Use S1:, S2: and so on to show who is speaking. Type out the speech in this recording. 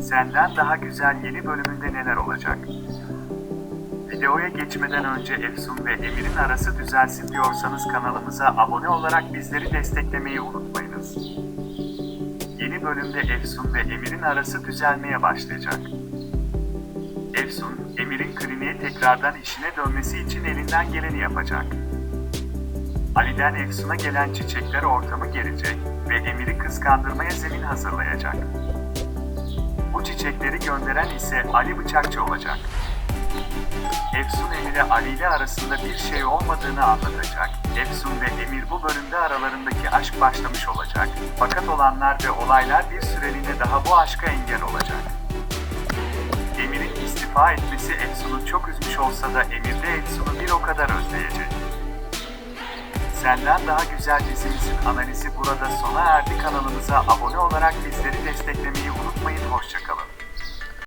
S1: Senden daha güzel yeni bölümünde neler olacak? Videoya geçmeden önce Efsun ve Emir'in arası düzelsin diyorsanız kanalımıza abone olarak bizleri desteklemeyi unutmayınız. Yeni bölümde Efsun ve Emir'in arası düzelmeye başlayacak. Efsun, Emir'in kliniğe tekrardan işine dönmesi için elinden geleni yapacak. Ali'den Efsun'a gelen çiçekler ortamı gelecek ve Emir'i kıskandırmaya zemin hazırlayacak. Bu çiçekleri gönderen ise Ali Bıçakçı olacak. Efsun Emir'e Ali ile arasında bir şey olmadığını anlatacak. Efsun ve Emir bu bölümde aralarındaki aşk başlamış olacak. Fakat olanlar ve olaylar bir süreliğine daha bu aşka engel olacak. Emir'in istifa etmesi Efsun'u çok üzmüş olsa da Emir de Efsun'u bir o kadar özleyecek. Senden Daha Güzel dizimizin analizi burada sona erdi. Kanalımıza abone olarak bizleri desteklemeyi unutmayın. możliwościach.